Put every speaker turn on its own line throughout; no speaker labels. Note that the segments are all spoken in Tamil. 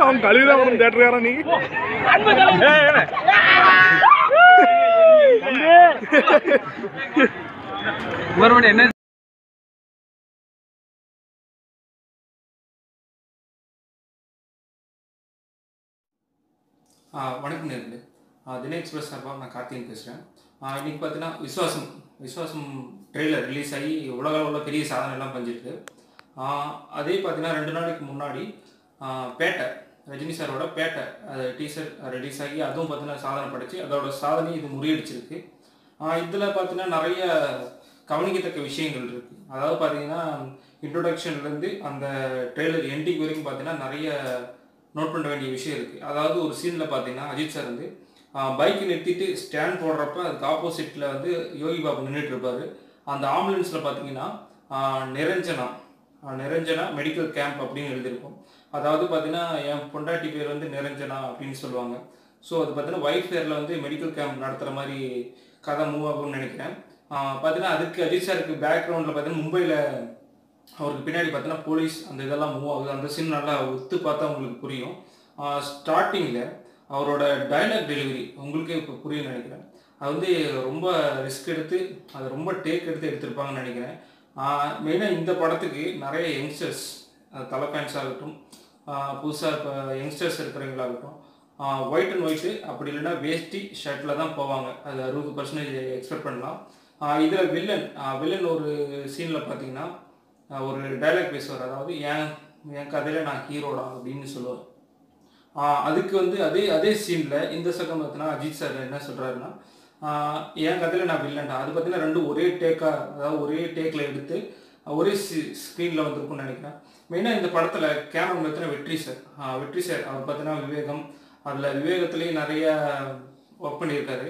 அவன் கழுவிதான் வரும் தேட்டருக்காரன் நீ.
மறுபடியும் என்ன?
ஆ, வணக்கம் நேர்ந்து ஆ, எக்ஸ்பிரஸ் சார்பாக நான் கார்த்திகன் பேசுகிறேன். இன்றைக்கி பார்த்தீங்கன்னா விஸ்வாசம் விஸ்வாசம் ட்ரெய்லர் ரிலீஸ் ஆகி உலக அளவில் பெரிய சாதனை எல்லாம் பண்ணிருக்கு அதே பார்த்தீங்கன்னா ரெண்டு நாளைக்கு முன்னாடி பேட்டை ரஜினி சாரோட பேட்டை அது டீசர் ரிலீஸ் ஆகி அதுவும் பார்த்தீங்கன்னா சாதனை படைச்சு அதோட சாதனை இது முறியடிச்சிருக்கு. இதில் பார்த்தீங்கன்னா நிறைய கவனிக்கத்தக்க விஷயங்கள் இருக்குது அதாவது பார்த்தீங்கன்னா இன்ட்ரொடக்ஷன்லேருந்து அந்த ட்ரெய்லர் எண்டிங் வரைக்கும் பார்த்தீங்கன்னா நிறைய நோட் பண்ண வேண்டிய விஷயம் இருக்குது அதாவது ஒரு சீனில் பார்த்தீங்கன்னா அஜித் சார் வந்து பைக் நிறுத்திட்டு ஸ்டாண்ட் போடுறப்ப அதுக்கு ஆப்போசிட்டில் வந்து யோகி பாபு நின்றுட்டு இருப்பார். அந்த ஆம்புலன்ஸில் பார்த்தீங்கன்னா நிரஞ்சனா நிரஞ்சனா மெடிக்கல் கேம்ப் அப்படின்னு எழுதியிருக்கும். அதாவது பார்த்தீங்கன்னா என் பொண்டாட்டி பேர் வந்து நிரஞ்சனா அப்படின்னு சொல்லுவாங்க. ஸோ அது பார்த்தீங்கன்னா ஒயிட் பேரில் வந்து மெடிக்கல் கேம்ப் நடத்துகிற மாதிரி கதை மூவ் ஆகும்னு நினைக்கிறேன். பார்த்தீங்கன்னா அதுக்கு அஜித் சாருக்கு பேக்ரவுண்டில் பார்த்தீங்கன்னா மும்பையில் அவருக்கு பின்னாடி பார்த்தீங்கன்னா போலீஸ் அந்த இதெல்லாம் மூவ் ஆகுது. அந்த சீன் நல்லா ஒத்து பார்த்தா உங்களுக்கு புரியும். ஸ்டார்டிங்கில் அவரோட டைலாக் டெலிவரி உங்களுக்கே இப்போ புரியும்னு நினைக்கிறேன். அது வந்து ரொம்ப ரிஸ்க் எடுத்து அது ரொம்ப டேக் எடுத்து எடுத்திருப்பாங்கன்னு நினைக்கிறேன். மெயினாக இந்த படத்துக்கு நிறைய யங்ஸ்டர்ஸ் தலை ஃபேன்ஸ் இருக்கட்டும் புதுசாக இப்போ யங்ஸ்டர்ஸ் இருக்கிறவங்களாகட்டும் ஒயிட் அண்ட் ஒயிட்டு அப்படி இல்லைன்னா வேஷ்டி ஷர்ட்டில் தான் போவாங்க. அது அறுபது பர்சன்டேஜ் எக்ஸ்பெக்ட் பண்ணலாம். இதில் வில்லன் வில்லன் ஒரு சீனில் பார்த்தீங்கன்னா ஒரு டைலாக் பேசுவார். அதாவது என் என் கதையில் நான் ஹீரோடா அப்படின்னு சொல்லுவார். அதுக்கு வந்து அதே அதே சீனில் இந்த சக்கம் பார்த்தீங்கன்னா அஜித் சார் என்ன சொல்கிறாருன்னா என் கதையில் நான் வில்லன்டா அது பார்த்தீங்கன்னா ரெண்டும் ஒரே டேக்காக அதாவது ஒரே டேக்கில் எடுத்து ஒரே ஸ்க்ரீனில் வந்திருக்கும்னு நினைக்கிறேன். மெயினாக இந்த படத்தில் கேமரா பார்த்தீங்கன்னா வெற்றி சார் வெற்றி சார் அவர் பார்த்தீங்கன்னா விவேகம் அதில் விவேகத்துலேயும் நிறைய ஒர்க் பண்ணியிருக்காரு.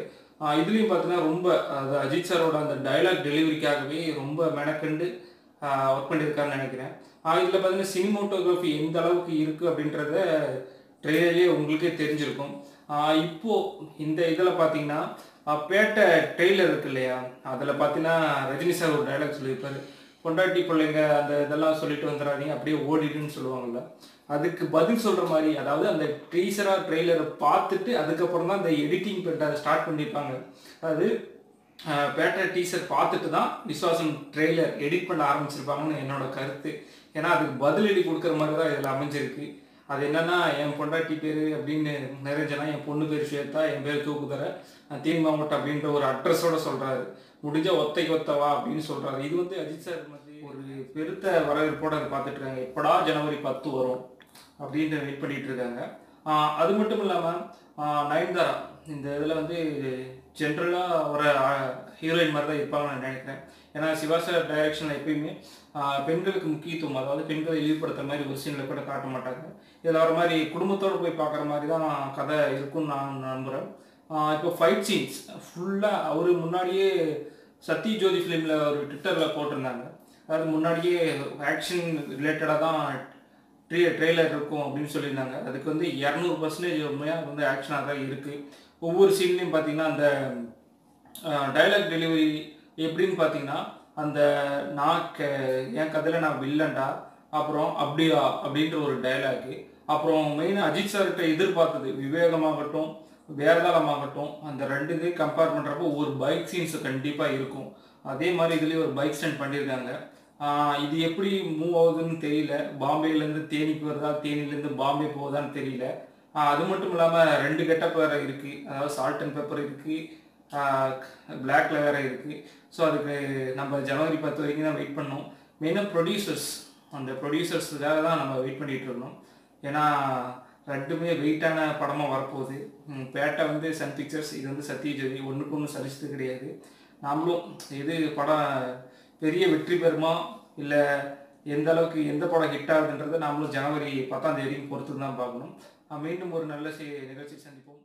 இதுலேயும் பார்த்தீங்கன்னா ரொம்ப அது அஜித் சாரோட அந்த டைலாக் டெலிவரிக்காகவே ரொம்ப மெனக்கண்டு ஒர்க் பண்ணியிருக்காருன்னு நினைக்கிறேன். இதில் பார்த்தீங்கன்னா சினிமோட்டோகிராஃபி எந்த அளவுக்கு இருக்குது அப்படின்றத ட்ரெயிலர்லேயே உங்களுக்கே தெரிஞ்சிருக்கும். இப்போது இந்த இதில் பார்த்தீங்கன்னா பேட்டை ட்ரெய்லர் இருக்கு இல்லையா? அதில் பார்த்தீங்கன்னா ரஜினி சார் ஒரு டைலாக் சொல்லியிருப்பார். பொண்டாட்டி பிள்ளைங்க அந்த இதெல்லாம் சொல்லிட்டு வந்துடாதீங்க அப்படியே ஓடிடுன்னு சொல்லுவாங்கல்ல. அதுக்கு பதில் சொல்கிற மாதிரி அதாவது அந்த டீசராக ட்ரெய்லரை பார்த்துட்டு அதுக்கப்புறம் தான் அந்த எடிட்டிங் பண்ணிட்டு அதை ஸ்டார்ட் பண்ணியிருப்பாங்க அதாவது பேட்டர் டீசர் பார்த்துட்டு தான் விஸ்வாசம் ட்ரெய்லர் எடிட் பண்ண ஆரம்பிச்சிருப்பாங்கன்னு என்னோட கருத்து. ஏன்னா அதுக்கு பதிலடி கொடுக்குற மாதிரி தான் இதில் அமைஞ்சிருக்கு. அது என்னன்னா என் பொண்டாட்டி பேர் அப்படின்னு நிறைஞ்சனா என் பொண்ணு பேர் ஸ்வேதா என் பேர் தூக்குதர தீன் அப்படின்ற ஒரு அட்ரஸோட சொல்றாரு. முடிஞ்ச ஒத்தைக்கு ஒத்தவா அப்படின்னு சொல்றாரு. இது வந்து அஜித் சார் வந்து ஒரு பெருத்த வரவேற்போட பார்த்துட்டு இருக்காங்க. எப்படா ஜனவரி பத்து வரும் அப்படின்ட்டு வெயிட் பண்ணிட்டு இருக்காங்க. அது மட்டும் இல்லாமல் நயன்தாரா இந்த இதில் வந்து ஜென்ரலாக ஒரு ஹீரோயின் மாதிரி தான் இருப்பாங்கன்னு நான் நினைக்கிறேன். ஏன்னா சிவா டைரக்ஷனில் எப்பயுமே பெண்களுக்கு முக்கியத்துவம். அதாவது பெண்களை இழிவுபடுத்துகிற மாதிரி ஒரு சீனில் கூட காட்ட மாட்டாங்க. இதில் வர மாதிரி குடும்பத்தோடு போய் பார்க்குற மாதிரி தான் கதை இருக்கும்னு நான் நம்புகிறேன் இப்போ ஃபைட் சீன்ஸ் ஃபுல்லாக அவர் முன்னாடியே சத்ய ஜோதி ஃபிலிமில் ஒரு ட்விட்டரில் போட்டிருந்தாங்க. அதாவது முன்னாடியே ஆக்ஷன் ரிலேட்டடாக தான் ட்ரீ ட்ரெய்லர் இருக்கும் அப்படின்னு சொல்லியிருந்தாங்க. அதுக்கு வந்து இரநூறு பர்சன்டேஜ் உண்மையாக வந்து ஆக்ஷனாக தான் இருக்குது ஒவ்வொரு சீன்லேயும் பார்த்தீங்கன்னா அந்த டைலாக் டெலிவரி எப்படின்னு பார்த்தீங்கன்னா அந்த நான் க என் கதையில் நான் வில்லன்டா அப்புறம் அப்படியா அப்படின்ற ஒரு டைலாக்கு அப்புறம் மெயினாக அஜித் சார்கிட்ட எதிர்பார்த்தது. விவேகமாகட்டும் வேறதாளமாகட்டும் அந்த ரெண்டு இதையும் கம்பேர் பண்ணுறப்போ ஒரு பைக் சீன்ஸ் கண்டிப்பாக இருக்கும். அதே மாதிரி இதுலேயும் ஒரு பைக் ஸ்டாண்ட் பண்ணியிருக்காங்க இது எப்படி மூவ் ஆகுதுன்னு தெரியல. பாம்பேலேருந்து தேனிக்கு வருதா தேனிலேருந்து பாம்பே போகுதான்னு தெரியல. அது மட்டும் இல்லாமல் ரெண்டு கெட்டப் வேறு இருக்குது அதாவது சால்ட் அண்ட் பெப்பர் இருக்குது பிளாக்ல வேறு இருக்குது ஸோ அதுக்கு நம்ம ஜனவரி பத்து வரைக்கும் தான் வெயிட் பண்ணோம். மெயினாக ப்ரொடியூசர்ஸ் அந்த ப்ரொடியூசர்ஸுக்காக தான் நம்ம வெயிட் பண்ணிகிட்டு இருந்தோம். ஏன்னா ரெண்டுமே வெயிட்டான படமாக வரப்போகுது. பேட்டை வந்து சன் பிக்சர்ஸ் இது வந்து சத்யஜோதி ஒன்றுக்கு ஒன்று சலிச்சது கிடையாது. நாமளும் எது படம் பெரிய வெற்றி பெறுமா? இல்லை எந்த அளவுக்கு எந்த படம் ஹிட் ஆகுதுன்றதை நாமளும் ஜனவரி பத்தாம் தேதிக்கு பொறுத்து தான் பார்க்கணும் மீண்டும் ஒரு நல்ல நிகழ்ச்சி சந்திப்போம்.